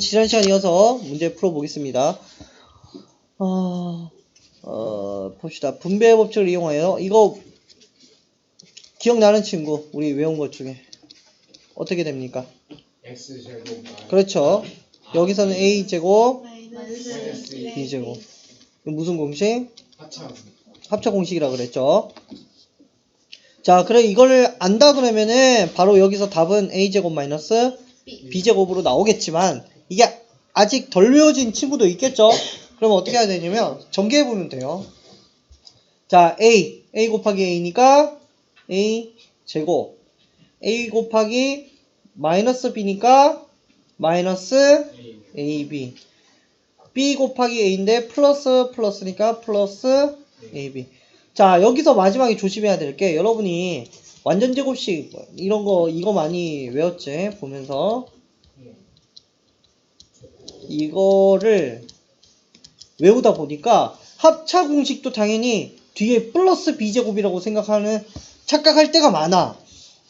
지난 시간 이어서 문제 풀어보겠습니다. 어, 어, 봅시다. 분배 법칙을 이용하여 이거 기억나는 친구 우리 외운 것 중에 어떻게 됩니까? x 제곱 그렇죠. 여기서는 a 제곱 b 제곱 무슨 공식? 합차 공식이라 그랬죠. 자, 그래 이거를 안다 그러면은 바로 여기서 답은 a 제곱 마이너스 b 제곱으로 나오겠지만 이게 아직 덜 외워진 친구도 있겠죠. 그러면 어떻게 해야 되냐면 전개해 보면 돼요. 자, a a 곱하기 a니까 a 제곱. A 곱하기 마이너스 b니까 마이너스 ab b. 곱하기 a인데 플러스 플러스니까 플러스 ab 자 여기서 마지막에 조심해야 될 게 여러분이 완전 제곱식 이런 거 이거 많이 외웠지? 보면서 이거를 외우다 보니까 합차 공식도 당연히 뒤에 플러스 b제곱이라고 생각하는 착각할 때가 많아.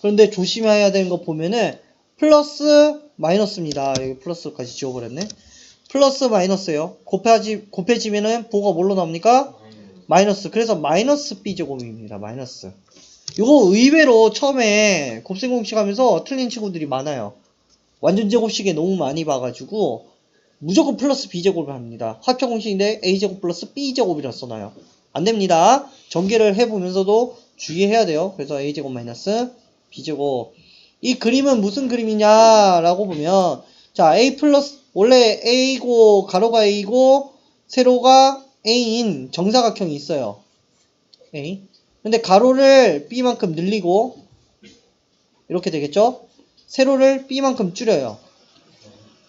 그런데 조심해야 되는 거 보면은 플러스 마이너스입니다. 여기 플러스까지 지워버렸네. 플러스 마이너스예요. 곱해지, 곱해지면은 보가 뭘로 나옵니까? 마이너스. 그래서 마이너스 b제곱입니다. 마이너스. 이거 의외로 처음에 곱셈 공식 하면서 틀린 친구들이 많아요. 완전 제곱식에 너무 많이 봐가지고 무조건 플러스 b제곱을 합니다. 합차 공식인데 a제곱 플러스 b제곱이라 써놔요. 안됩니다. 전개를 해보면서도 주의해야 돼요. 그래서 a제곱 마이너스 b제곱. 이 그림은 무슨 그림이냐라고 보면 자 a 플러스 원래 a고 가로가 a고 세로가 a인 정사각형이 있어요. A. 근데 가로를 b만큼 늘리고 이렇게 되겠죠? 세로를 b만큼 줄여요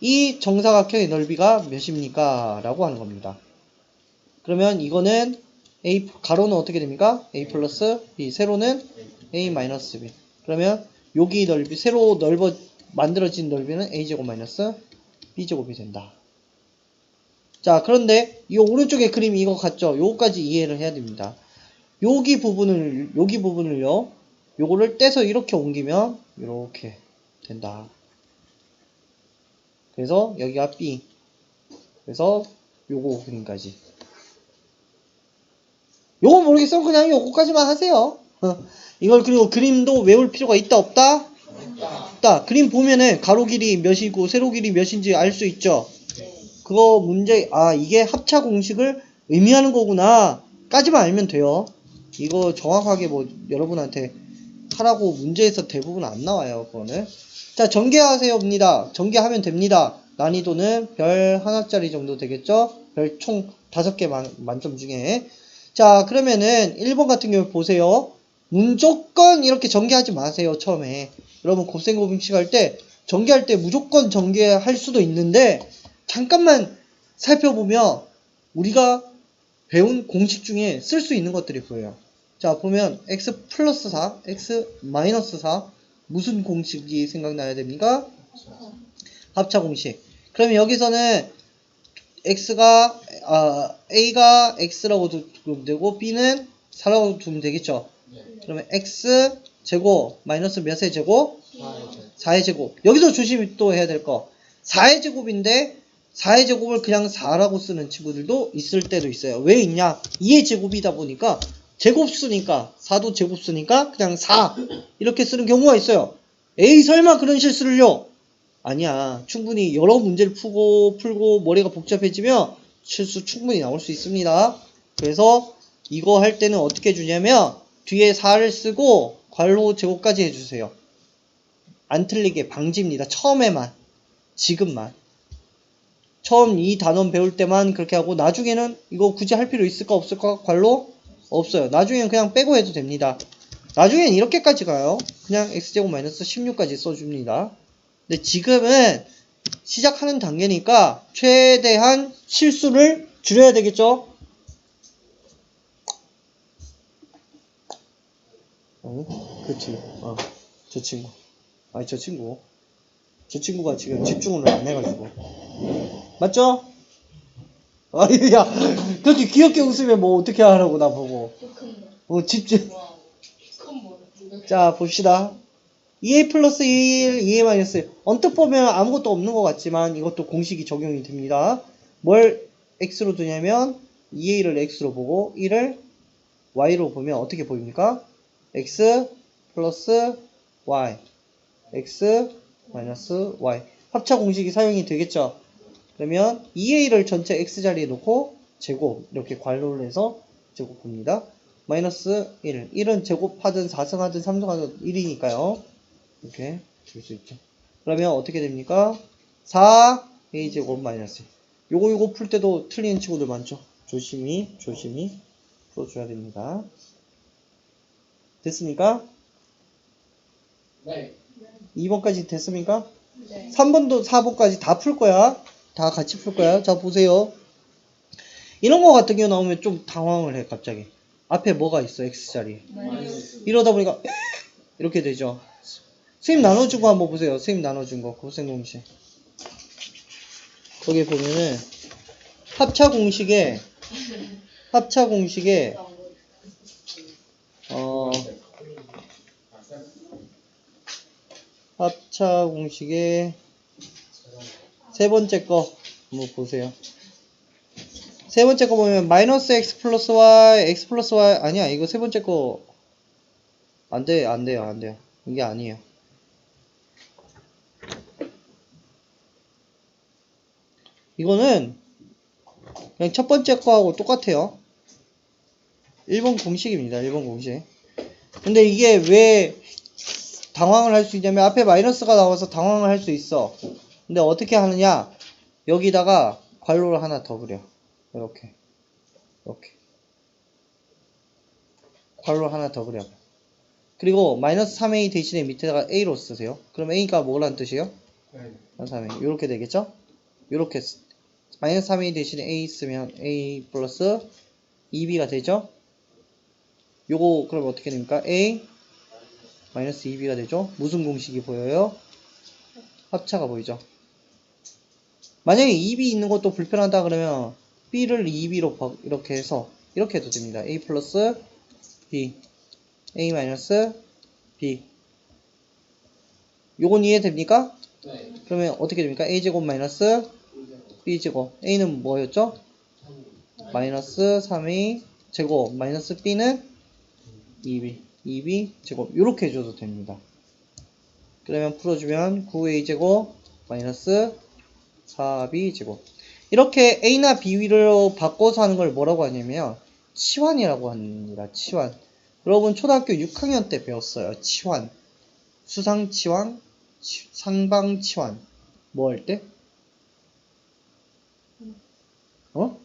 이 정사각형의 넓이가 몇입니까 라고 하는 겁니다 그러면 이거는 a 가로는 어떻게 됩니까 a 플러스 b 세로는 a 마이너스 b 그러면 여기 넓이 세로 넓어 만들어진 넓이는 a제곱 마이너스 b제곱이 된다. 자 그런데 이 오른쪽에 그림이 이거 같죠? 요거까지 이해를 해야 됩니다. 여기 부분을 여기 부분을요. 요거를 떼서 이렇게 옮기면 이렇게 된다. 그래서 여기가 b. 그래서 요거 그림까지. 요거 모르겠으면 그냥 요거까지만 하세요. 이걸 그리고 그림도 외울 필요가 있다 없다? 없다. 그림 보면은 가로 길이 몇이고 세로 길이 몇인지 알 수 있죠. 그거 문제 아 이게 합차 공식을 의미하는 거구나 까지만 알면 돼요. 이거 정확하게 뭐 여러분한테 하라고 문제에서 대부분 안 나와요. 그거는 자 전개하세요입니다. 전개하면 됩니다. 난이도는 별 하나짜리 정도 되겠죠? 별 총 다섯 개 만, 만점 중에 자 그러면은 1번 같은 경우 보세요. 무조건 이렇게 전개하지 마세요 처음에 여러분 곱셈 곱셈식 할 때 전개할 때 무조건 전개할 수도 있는데 잠깐만 살펴보면 우리가 배운 공식 중에 쓸 수 있는 것들이 보여요 자 보면 x 플러스 4 x 마이너스 4 무슨 공식이 생각나야 됩니까 합차 공식 그러면 여기서는 x가 아, a가 x라고 두면 되고 b는 4라고 두면 되겠죠 그러면 x 제곱 마이너스 몇의 제곱? 4의 제곱. 여기서 조심히 또 해야 될 거. 4의 제곱인데 4의 제곱을 그냥 4라고 쓰는 친구들도 있을 때도 있어요. 왜 있냐? 2의 제곱이다 보니까 제곱수니까 4도 제곱수니까 그냥 4 이렇게 쓰는 경우가 있어요. 에이 설마 그런 실수를요? 아니야. 충분히 여러 문제를 풀고 풀고 머리가 복잡해지면 실수 충분히 나올 수 있습니다. 그래서 이거 할 때는 어떻게 주냐면 뒤에 4를 쓰고 괄호 제곱까지 해주세요. 안 틀리게 방지입니다. 처음에만. 지금만. 처음 이 단원 배울 때만 그렇게 하고 나중에는 이거 굳이 할 필요 있을까 없을까 괄호 없어요. 나중에는 그냥 빼고 해도 됩니다. 나중엔 이렇게까지 가요. 그냥 x제곱 마이너스 16까지 써줍니다. 근데 지금은 시작하는 단계니까 최대한 실수를 줄여야 되겠죠? 어? 그치. 어. 저 친구. 아니, 저 친구. 저 친구가 지금 집중을 안 해가지고. 맞죠? 아니, 야, 그렇게 귀엽게 웃으면 뭐 어떻게 하라고 나보고. 어, 집중. 자, 봅시다. 2a 플러스 2a 2a 마이너스 1 언뜻 보면 아무것도 없는 것 같지만 이것도 공식이 적용이 됩니다. 뭘 x로 두냐면 2a를 x로 보고 1을 y로 보면 어떻게 보입니까? x 플러스 y x 마이너스 y 합차 공식이 사용이 되겠죠. 그러면 2a를 전체 x 자리에 놓고 제곱 이렇게 괄호를 해서 제곱 봅니다. 마이너스 1 1은 제곱하든 4승하든 3승하든 1이니까요. 이렇게 줄 수 있죠. 그러면 어떻게 됩니까? 4a 제곱 마이너스 1. 요거 요거 풀 때도 틀리는 친구들 많죠. 조심히 조심히 풀어줘야 됩니다. 됐습니까? 네. 2번까지 됐습니까? 네. 3번도 4번까지 다 풀 거야. 다 같이 풀 거야. 자, 보세요. 이런 거 같은 경우 나오면 좀 당황을 해, 갑자기. 앞에 뭐가 있어, X자리. 이러다 보니까, 이렇게 되죠. 선생님 나눠준 거 한번 보세요. 선생님 나눠준 거, 고생 공식. 거기 보면은, 합차 공식에, 합차 공식에, 어, 합차 공식에, 세 번째 거 한번 보세요. 세 번째 거 보면 마이너스 x 플러스 y x 플러스 y 아니야 이거 세 번째 거 안 돼, 안 돼요, 안 돼요. 이게 아니에요. 이거는 그냥 첫 번째 거하고 똑같아요. 1번 공식입니다. 1번 공식. 근데 이게 왜 당황을 할 수 있냐면 앞에 마이너스가 나와서 당황을 할 수 있어. 근데 어떻게 하느냐? 여기다가 괄호를 하나 더 그려. 이렇게. 이렇게. 괄호 하나 더 그려. 그리고 마이너스 3a 대신에 밑에다가 a로 쓰세요. 그럼 a가 뭐라는 뜻이에요? 네. 마이너스 3a. 이렇게 되겠죠? 이렇게 쓰- 마이너스 3a 대신에 a 쓰면 a 플러스 2b가 되죠? 요거 그럼 어떻게 됩니까? a 마이너스 2b가 되죠? 무슨 공식이 보여요? 합차가 보이죠? 만약에 2b 있는 것도 불편하다 그러면 b를 2b로 바- 이렇게 해서 이렇게 해도 됩니다. a 플러스 b a 마이너스 b 요건 이해됩니까? 네. 그러면 어떻게 됩니까? a제곱 마이너스 b제곱 a는 뭐였죠? 마이너스 3a 제곱 마이너스 b는 2b 2b 제곱 이렇게 해줘도 됩니다. 그러면 풀어주면 9a 제곱 마이너스 4b 제곱 이렇게 a나 b로 바꿔서 하는 걸 뭐라고 하냐면 치환이라고 합니다. 치환 여러분 초등학교 6학년 때 배웠어요. 치환 수상 치환 치- 상방 치환 뭐 할 때? 어?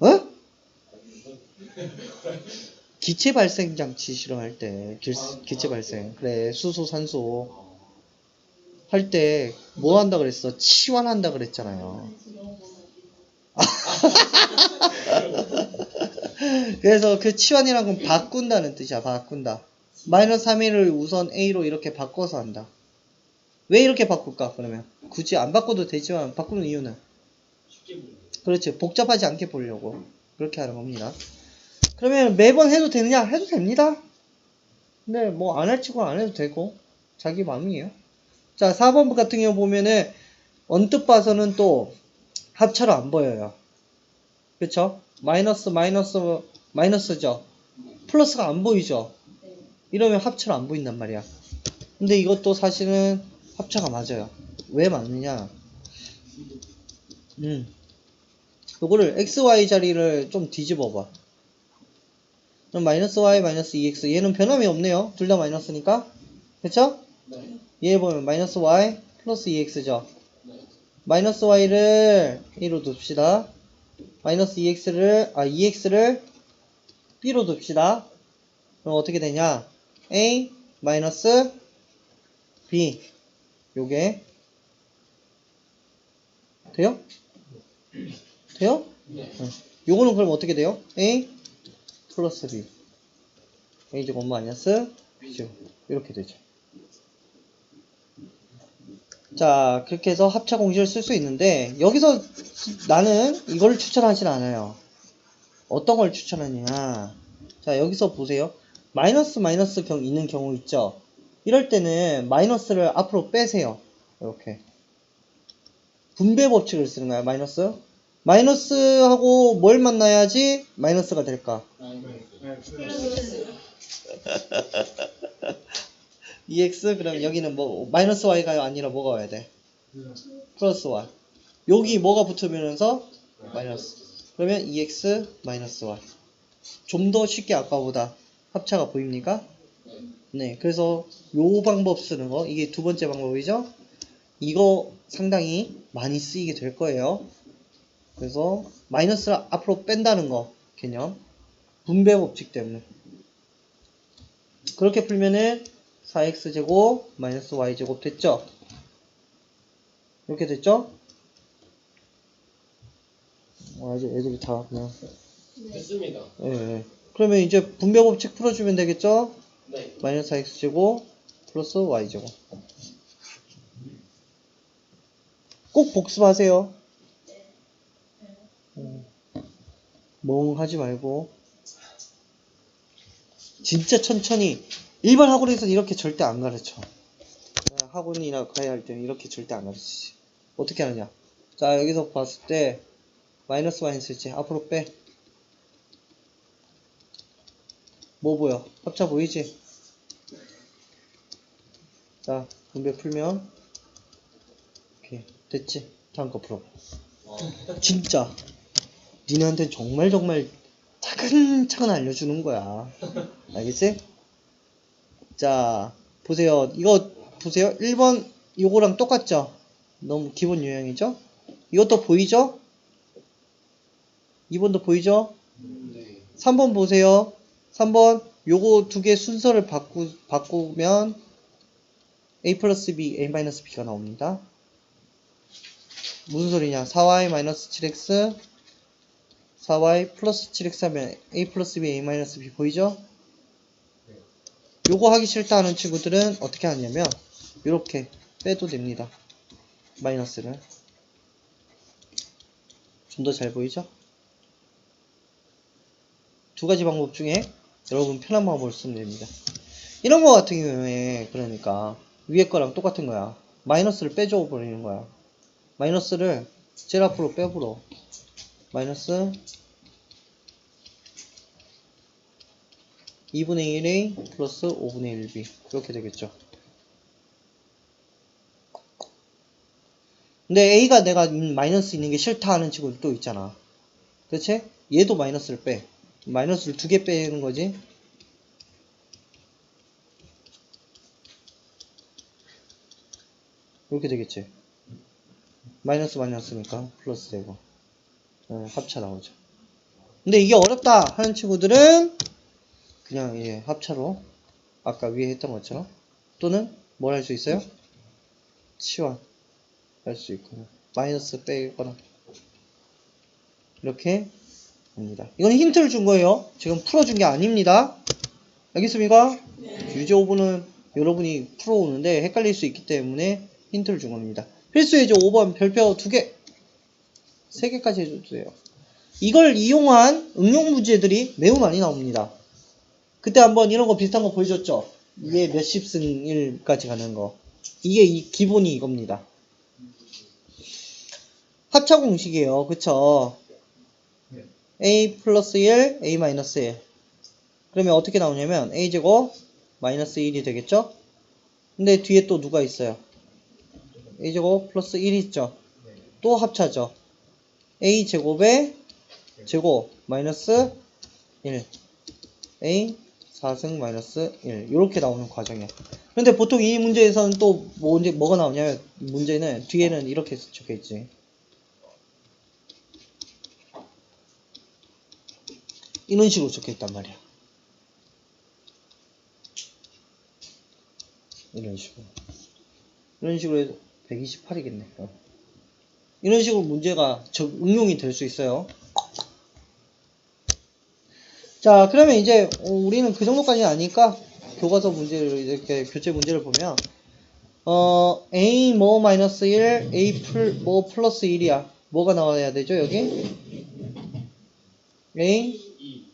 어? 기체 발생 장치 실험할 때 길- 기체 발생 그래 수소 산소 할 때 뭐 한다 그랬어? 치환한다 그랬잖아요. 그래서 그 치환이란 건 바꾼다는 뜻이야 바꾼다. 마이너스 3일을 우선 a로 이렇게 바꿔서 한다. 왜 이렇게 바꿀까 그러면? 굳이 안 바꿔도 되지만 바꾸는 이유는? 그렇지 복잡하지 않게 보려고. 그렇게 하는 겁니다. 그러면 매번 해도 되느냐? 해도 됩니다. 근데 뭐 안 할 치고 안 해도 되고 자기 마음이에요 자 4번 같은 경우 보면은 언뜻 봐서는 또 합차로 안 보여요. 그쵸? 마이너스 마이너스 마이너스죠? 플러스가 안 보이죠? 이러면 합차로 안 보인단 말이야. 근데 이것도 사실은 합차가 맞아요. 왜 맞느냐? 음. 요거를 xy 자리를 좀 뒤집어 봐. 그럼 마이너스 y 마이너스 2x 얘는 변함이 없네요. 둘 다 마이너스니까. 그쵸? 네. 얘 보면 마이너스 y 플러스 2x죠 네. 마이너스 y를 a로 둡시다 마이너스 2x를 아 2x를 b로 둡시다 그럼 어떻게 되냐 a 마이너스 b 요게 돼요? 돼요? 네. 응. 요거는 그럼 어떻게 돼요? a 플러스 b a 제곱 마이너스 b 제곱 이렇게 되죠 자 그렇게 해서 합차 공식을 쓸 수 있는데 여기서 나는 이걸 추천하진 않아요 어떤 걸 추천하냐 자 여기서 보세요 마이너스 마이너스 경 있는 경우 있죠 이럴 때는 마이너스를 앞으로 빼세요. 이렇게. 분배 법칙을 쓰는 거야, 마이너스. 마이너스하고 뭘 만나야지 마이너스가 될까? EX 그럼 여기는 뭐 마이너스 Y가 아니라 뭐가 와야 돼? 플러스 Y. 여기 뭐가 붙으면서 마이너스. 그러면 EX 마이너스 Y. 좀 더 쉽게 아까보다 합차가 보입니까? 네. 그래서 요 방법 쓰는 거 이게 두 번째 방법이죠. 이거 상당히 많이 쓰이게 될 거예요. 그래서 마이너스를 앞으로 뺀다는 거 개념. 분배 법칙 때문에. 그렇게 풀면은 4x제곱 마이너스 y제곱 됐죠? 이렇게 됐죠? 아, 이제 애들이 다 그냥 됐습니다. 예, 예. 그러면 이제 분배 법칙 풀어주면 되겠죠? 네. 마이너스 x제곱 플러스 y제곱 꼭 복습하세요 음, 멍하지 말고 진짜 천천히 일반 학원에서는 이렇게 절대 안 가르쳐 아, 학원이나 가야 할 때는 이렇게 절대 안 가르치지 어떻게 하느냐 자 여기서 봤을 때 마이너스 마이너스지 앞으로 빼 뭐 보여? 합차 보이지? 자, 분배 풀면 오케이, 됐지? 다음 거 풀어봐. 진짜 니네한테 정말 정말 차근차근 알려주는 거야. 알겠지? 자, 보세요. 이거 보세요. 1번 요거랑 똑같죠? 너무 기본 유형이죠? 이것도 보이죠? 2번도 보이죠? 네. 3번 보세요. 3번 요거 두 개 순서를 바꾸, 바꾸면 a 플러스 b, a 마이너스 b가 나옵니다. 무슨 소리냐? 4y 마이너스 7x 4y 플러스 7x 하면 a 플러스 b, a 마이너스 b 보이죠? 요거 하기 싫다 하는 친구들은 어떻게 하냐면 이렇게 빼도 됩니다. 마이너스를 좀 더 잘 보이죠? 두 가지 방법 중에 여러분 편한 방법을 쓰면 됩니다. 이런 거 같은 경우에 그러니까 위에 거랑 똑같은 거야. 마이너스를 빼줘 버리는 거야. 마이너스를 제일 앞으로 빼버려. 마이너스 2분의 1a 플러스 5분의 1b 이렇게 되겠죠. 근데 a가 내가 마이너스 있는 게 싫다 하는 친구들 또 있잖아. 그렇지? 얘도 마이너스를 빼. 마이너스를 두 개 빼는 거지. 이렇게 되겠지. 마이너스 마이너스니까 플러스 되고 어, 합차 나오죠. 근데 이게 어렵다 하는 친구들은 그냥 예, 합차로 아까 위에 했던 것처럼 또는 뭘 할 수 있어요? 치환 할 수 있거나 마이너스 빼거나 이렇게 입니다. 이건 힌트를 준 거예요. 지금 풀어준 게 아닙니다. 알겠습니까? 유제 5번은 여러분이 풀어오는데 헷갈릴 수 있기 때문에 힌트를 준 겁니다. 필수 예제 5번 별표 2개, 3개까지 해줘도 돼요. 이걸 이용한 응용 문제들이 매우 많이 나옵니다. 그때 한번 이런 거 비슷한 거 보여줬죠? 이게 몇십 승 1까지 가는 거. 이게 이 기본이 이겁니다. 합차 공식이에요. 그쵸? a 플러스 1, a 마이너스 1. 그러면 어떻게 나오냐면 a제곱 마이너스 1이 되겠죠? 근데 뒤에 또 누가 있어요? a제곱 플러스 1이 있죠? 또 합차죠? a제곱에 제곱 마이너스 1 a 4승 마이너스 1 이렇게 나오는 과정이야. 근데 보통 이 문제에서는 또 뭐, 뭐가 나오냐면 문제는 뒤에는 이렇게 적혀 있지. 이런 식으로 적혀 있단 말이야. 이런 식으로. 이런 식으로 해서 128이겠네. 어. 이런 식으로 문제가 적, 응용이 될 수 있어요. 자, 그러면 이제 어, 우리는 그 정도까지 아니까 교과서 문제를 이렇게 교재 문제를 보면 어, a 뭐 마이너스 1, a 풀, 뭐 플러스 1이야. 뭐가 나와야 되죠, 여기? a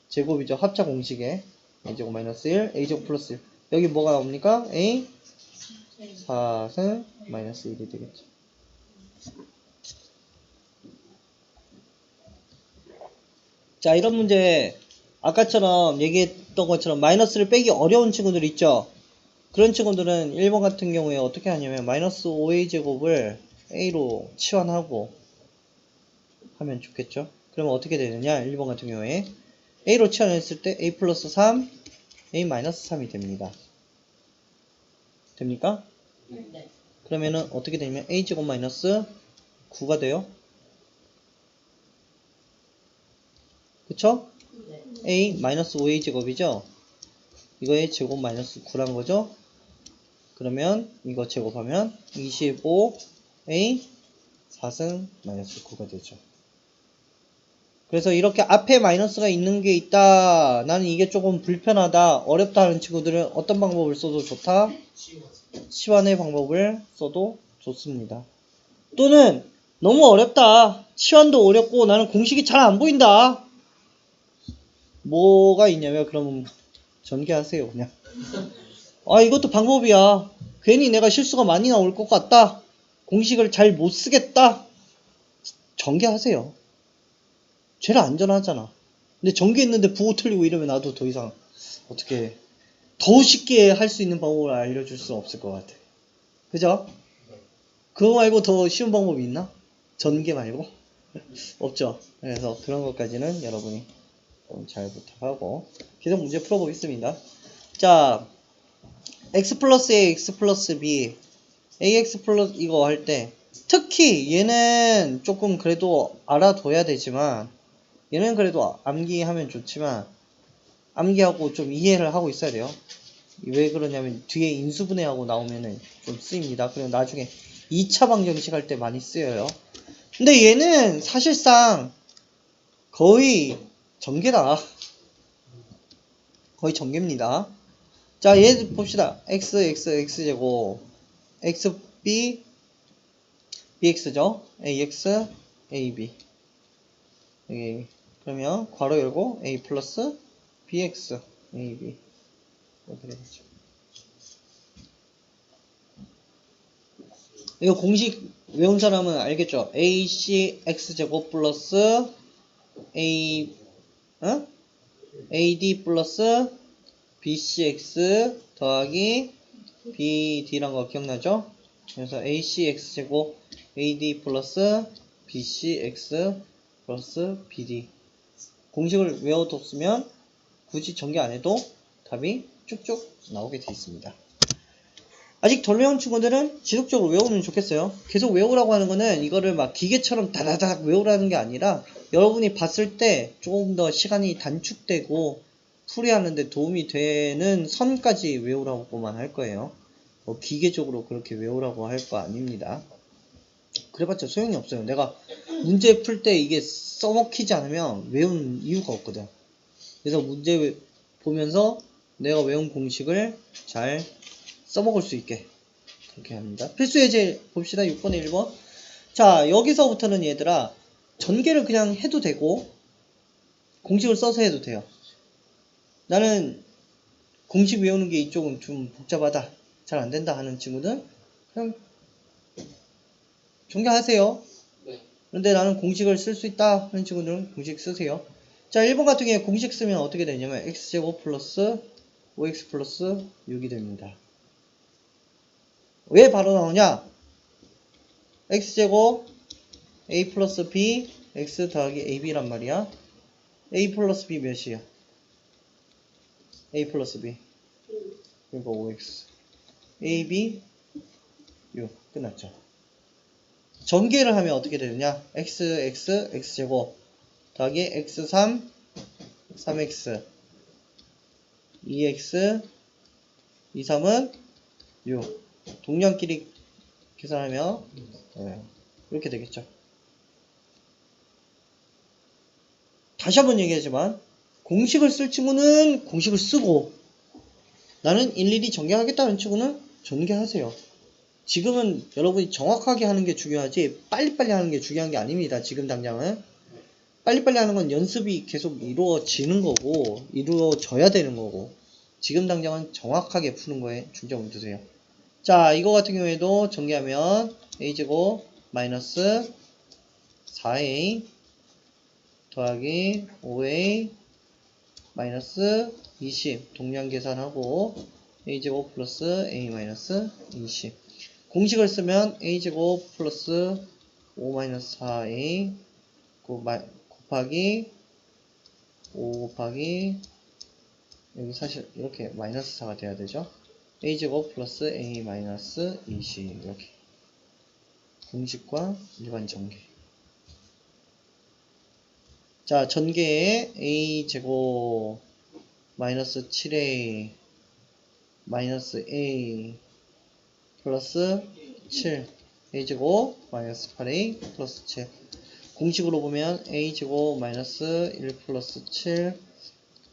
제곱이죠. 합차 공식에 a 제곱 마이너스 1, a 제곱 플러스 1. 여기 뭐가 나옵니까? a 4승 마이너스 1이 되겠죠. 자, 이런 문제 아까처럼 얘기했던 것처럼 마이너스를 빼기 어려운 친구들 있죠. 그런 친구들은 1번 같은 경우에 어떻게 하냐면 마이너스 5a 제곱을 a로 치환하고 하면 좋겠죠. 그러면 어떻게 되느냐? 1번 같은 경우에 a로 치환했을 때 a 플러스 3, a 마이너스 3이 됩니다. 됩니까? 네. 그러면은 어떻게 되냐면 a 제곱 마이너스 9가 돼요. 그쵸? 네. a 마이너스 5a 제곱이죠? 이거의 제곱 마이너스 9란 거죠? 그러면 이거 제곱하면 25a 4승 마이너스 9가 되죠. 그래서 이렇게 앞에 마이너스가 있는 게 있다. 나는 이게 조금 불편하다. 어렵다 하는 친구들은 어떤 방법을 써도 좋다? 치환의 방법을 써도 좋습니다. 또는 너무 어렵다. 치환도 어렵고 나는 공식이 잘 안 보인다. 뭐가 있냐면 그러면 전개하세요 그냥. 아 이것도 방법이야. 괜히 내가 실수가 많이 나올 것 같다. 공식을 잘 못 쓰겠다. 전개하세요. 제일 안전하잖아. 근데 전개했는데 부호 틀리고 이러면 나도 더 이상 어떻게 더 쉽게 할 수 있는 방법을 알려줄 수 없을 것 같아. 그죠? 그거 말고 더 쉬운 방법이 있나? 전개 말고? 없죠. 그래서 그런 것까지는 여러분이 좀 잘 부탁하고 계속 문제 풀어보겠습니다. 자, x 플러스 a, x 플러스 b, ax 플러스 이거 할 때 특히 얘는 조금 그래도 알아둬야 되지만 얘는 그래도 암기하면 좋지만 암기하고 좀 이해를 하고 있어야 돼요. 왜 그러냐면 뒤에 인수분해하고 나오면은 좀 쓰입니다. 그리고 나중에 2차 방정식 할 때 많이 쓰여요. 근데 얘는 사실상 거의 전개다. 거의 전개입니다. 자, 얘 봅시다. x, x, x제곱, x, b, bx죠. ax, ab. 여기, 그러면 괄호 열고 a 플러스 bx, ab. 이렇게 되겠죠. 이거 공식 외운 사람은 알겠죠? ac x제곱 플러스 a 어? ad 플러스 bcx 더하기 bd란 거 기억나죠? 그래서 acx 제곱 ad 플러스 bcx 플러스 bd 공식을 외워뒀으면 굳이 전개 안 해도 답이 쭉쭉 나오게 돼 있습니다. 아직 덜 외운 친구들은 지속적으로 외우면 좋겠어요. 계속 외우라고 하는 거는 이거를 막 기계처럼 다다닥 외우라는 게 아니라 여러분이 봤을 때 조금 더 시간이 단축되고 풀이하는데 도움이 되는 선까지 외우라고만 할 거예요. 뭐 기계적으로 그렇게 외우라고 할 거 아닙니다. 그래봤자 소용이 없어요. 내가 문제 풀 때 이게 써먹히지 않으면 외운 이유가 없거든. 그래서 문제 보면서 내가 외운 공식을 잘 써먹을 수 있게 그렇게 합니다. 필수 예제 봅시다. 6번에 1번. 자, 여기서부터는 얘들아 전개를 그냥 해도 되고 공식을 써서 해도 돼요. 나는 공식 외우는 게 이쪽은 좀 복잡하다. 잘 안 된다 하는 친구는 그냥 전개하세요. 네. 그런데 나는 공식을 쓸 수 있다 하는 친구들은 공식 쓰세요. 자, 1번 같은 경우에 공식 쓰면 어떻게 되냐면 x제곱 플러스 5x 플러스 6이 됩니다. 왜 바로 나오냐? x제곱 a 플러스 b x 더하기 ab란 말이야. a 플러스 b 몇이야? a 플러스 b 그러니까 5x ab 6 끝났죠. 전개를 하면 어떻게 되느냐? x x x제곱 더하기 x3 3x 2x 2, 3은 6 동량끼리 계산하면 네, 이렇게 되겠죠. 다시 한번 얘기하지만 공식을 쓸 친구는 공식을 쓰고 나는 일일이 전개하겠다는 친구는 전개하세요. 지금은 여러분이 정확하게 하는 게 중요하지 빨리빨리 하는 게 중요한 게 아닙니다. 지금 당장은 빨리빨리 하는 건 연습이 계속 이루어지는 거고 이루어져야 되는 거고 지금 당장은 정확하게 푸는 거에 중점을 두세요. 자, 이거 같은 경우에도 전개하면 a제곱 마이너스 4a 더하기 5a 마이너스 20 동량 계산하고 a제곱 플러스 a 마이너스 20 공식을 쓰면 a제곱 플러스 5 마이너스 4a 고- 마- 곱하기 5 곱하기 여기 사실 이렇게 마이너스 4가 돼야 되죠? A제곱 플러스 a 마이너스 20 이렇게. 공식과 일반 전개 자 전개에 a제곱 마이너스 7a 마이너스 a 플러스 7 a제곱 마이너스 8a 플러스 7 공식으로 보면 a제곱 마이너스 1 플러스 7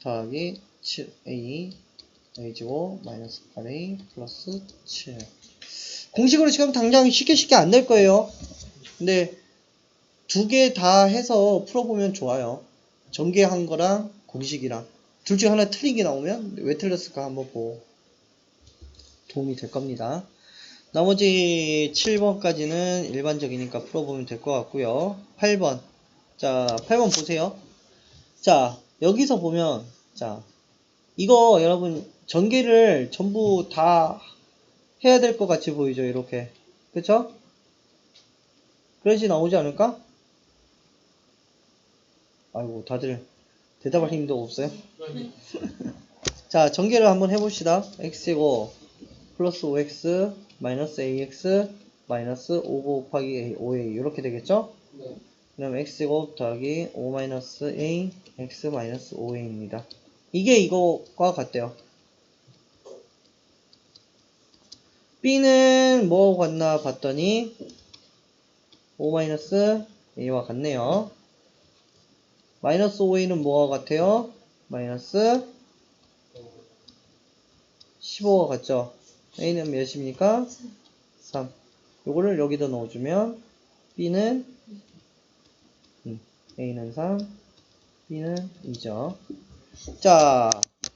더하기 7a a제곱 마이너스 8a 플러스 7 공식으로 지금 당장 쉽게 쉽게 안 될 거예요. 근데 두 개 다 해서 풀어보면 좋아요. 전개한 거랑 공식이랑. 둘 중 하나 틀린 게 나오면 왜 틀렸을까 한번 보고 도움이 될 겁니다. 나머지 7번까지는 일반적이니까 풀어보면 될 것 같고요. 8번. 자 8번 보세요. 자 여기서 보면 자 이거 여러분 전개를 전부 다 해야 될 것 같이 보이죠 이렇게. 그쵸? 그러지 나오지 않을까? 아이고 다들 대답할 힘도 없어요 자 전개를 한번 해봅시다 x제곱 플러스 5x 마이너스 ax 마이너스 5 곱하기 a 5a 이렇게 되겠죠? 네. 그럼 x제곱 더하기 5 마이너스 a x 마이너스 5a입니다. 이게 이거과 같대요. b는 뭐하고 같나 봤더니 5 마이너스 a와 같네요. 마이너스 5a는 뭐와 같아요? 마이너스 15와 같죠? a는 몇입니까? 3. 요거를 여기다 넣어주면 b는 음, a는 3, b는 2죠. 자,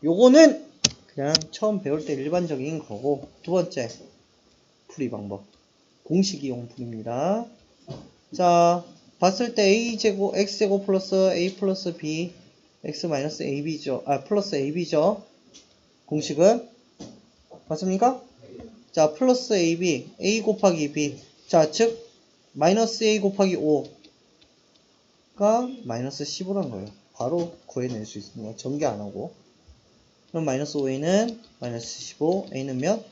요거는 그냥 처음 배울 때 일반적인 거고 두 번째 풀이 방법 공식 이용 풀입니다. 자, 봤을 때 a 제곱 x 제곱 플러스 a 플러스 b x 마이너스 ab죠. 아, 플러스 ab죠. 공식은 맞습니까? 자, 플러스 ab a 곱하기 b 자, 즉 마이너스 a 곱하기 5가 마이너스 15란 거예요. 바로 구해낼 수 있습니다. 전개 안 하고. 그럼 마이너스 5a는 마이너스 15, a는 몇?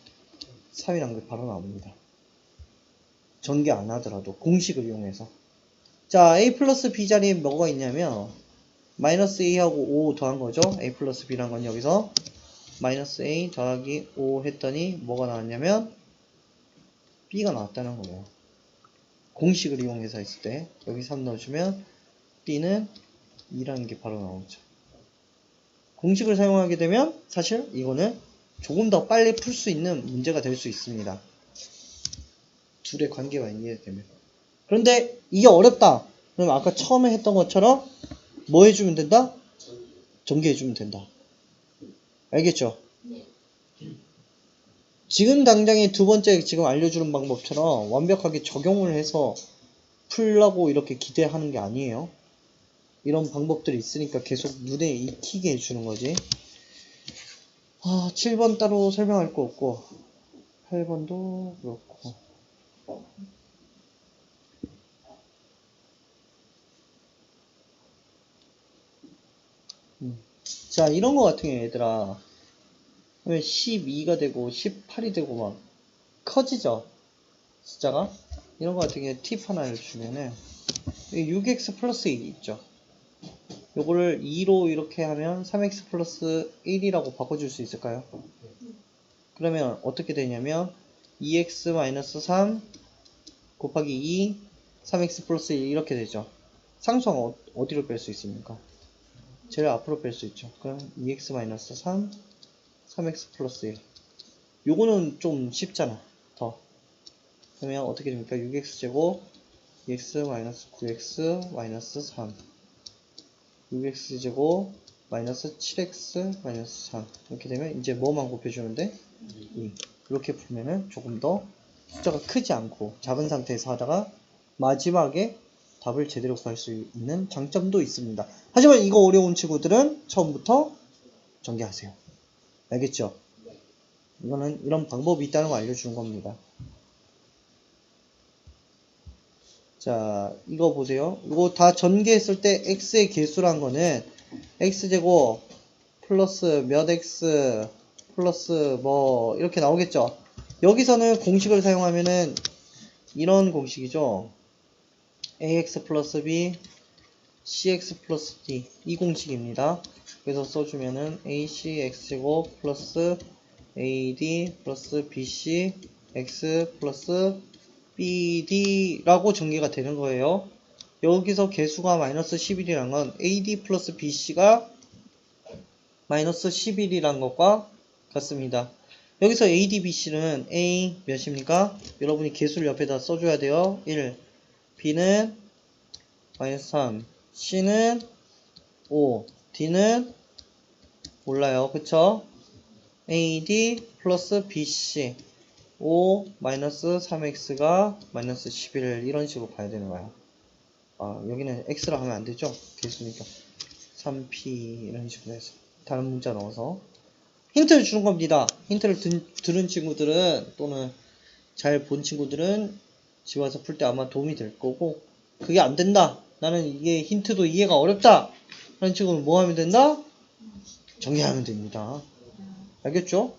3이란 게 바로 나옵니다. 전개 안 하더라도 공식을 이용해서. 자, a 플러스 b 자리에 뭐가 있냐면 마이너스 a하고 5 더한 거죠. a 플러스 b란 건 여기서 마이너스 a 더하기 5 했더니 뭐가 나왔냐면 b가 나왔다는 거예요. 공식을 이용해서 했을 때 여기 3 넣어주면 b는 2라는 게 바로 나오죠. 공식을 사용하게 되면 사실 이거는 조금 더 빨리 풀 수 있는 문제가 될 수 있습니다. 둘의 관계가 이해되면. 그런데 이게 어렵다. 그럼 아까 처음에 했던 것처럼 뭐 해주면 된다? 전개해주면 된다. 알겠죠? 지금 당장에 두 번째 지금 알려주는 방법처럼 완벽하게 적용을 해서 풀라고 이렇게 기대하는 게 아니에요. 이런 방법들이 있으니까 계속 눈에 익히게 해주는 거지. 아, 7번 따로 설명할 거 없고, 8번도 그렇고. 음. 자, 이런 거 같은 경우 얘들아. 왜 12가 되고 18이 되고 막 커지죠? 숫자가? 이런 거 같은 경우에 팁 하나를 주면은 6x 플러스 1이 있죠. 요거를 2로 이렇게 하면 3x 플러스 1이라고 바꿔줄 수 있을까요? 그러면 어떻게 되냐면 2x 마이너스 3 곱하기 2 3x 플러스 1 이렇게 되죠. 상수항 어, 어디로 뺄 수 있습니까? 제일 앞으로 뺄 수 있죠. 그럼 2x 마이너스 3 3x 플러스 1 요거는 좀 쉽잖아. 더. 그러면 어떻게 됩니까? 6x 제곱 2x 마이너스 9x 마이너스 3 6x 제곱 마이너스 7x 마이너스 3 이렇게 되면 이제 뭐만 곱해주는데 2 그렇게 풀면은 조금 더 숫자가 크지 않고 작은 상태에서 하다가 마지막에 답을 제대로 구할 수 있는 장점도 있습니다. 하지만 이거 어려운 친구들은 처음부터 전개하세요. 알겠죠? 이거는 이런 방법이 있다는 거 알려주는 겁니다. 자, 이거 보세요. 이거 다 전개했을 때 x의 개수란 거는 x제곱 플러스 몇 x 플러스 뭐 이렇게 나오겠죠. 여기서는 공식을 사용하면은 이런 공식이죠. Ax 플러스 b cx 플러스 d 이 공식입니다. 그래서 써주면은 ac x제곱 플러스 ad 플러스 bc x 플러스 bd라고 전개가 되는 거예요. 여기서 개수가 마이너스 11이란 건 ad 플러스 bc가 마이너스 11이란 것과 같습니다. 여기서 ad, bc는 a 몇입니까? 여러분이 개수를 옆에다 써줘야 돼요. 1. B는 마이너스 3, c는 5, d는 몰라요. 그쵸? AD 플러스 BC 5 마이너스 3x가 마이너스 11 이런 식으로 가야 되는 거야. 아, 여기는 x라 하면 안 되죠? 개수니까 3p 이런 식으로 해서 다른 문자 넣어서 힌트를 주는 겁니다. 힌트를 든, 들은 친구들은 또는 잘 본 친구들은 집 와서 풀 때 아마 도움이 될 거고 그게 안 된다. 나는 이게 힌트도 이해가 어렵다. 하는 친구는 뭐 하면 된다? 정리하면 됩니다. 알겠죠?